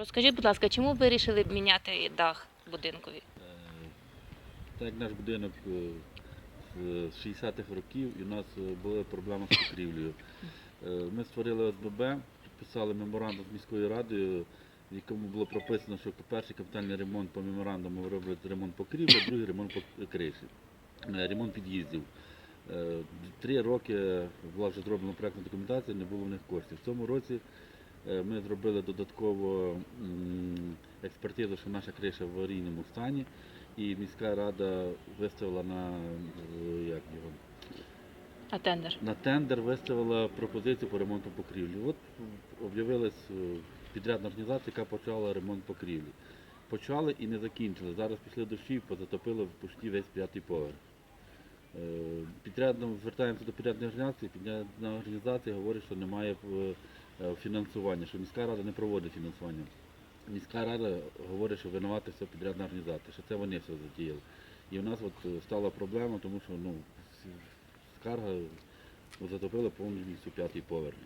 Розкажіть, будь ласка, чому ви вирішили міняти дах будинкові? Е, Так наш будинок е, з 60-х років і у нас е, була проблема з покрівлею. Ми створили ОСББ, підписали меморандум з міською радою, в якому було прописано, що перший капітальний ремонт по меморандуму робить ремонт покрівлі, другий ремонт по криші, ремонт під'їздів. Три роки була вже зроблена проєктна документація, не було в них коштів. В цьому році ми зробили додатково експертизу, що наша криша в аварійному стані. І міська рада виставила на, е, як його, А тендер? на тендер виставила пропозицію по ремонту покрівлі. От об'явилась е, підрядна організація, яка почала ремонт покрівлі. Почали і не закінчили. Зараз пішли дощі і позатопило почти весь п'ятий поверх. Підрядно звертаємося до підрядної організації. Підрядна організація говорить, що немає е, е, фінансування, що міська рада не проводить фінансування. Міська рада говорить, що винувата вся підрядна організація, що це вони все затіяли. І в нас от е, стала проблема, тому що ну, скарга затопила повністю п'ятий поверх.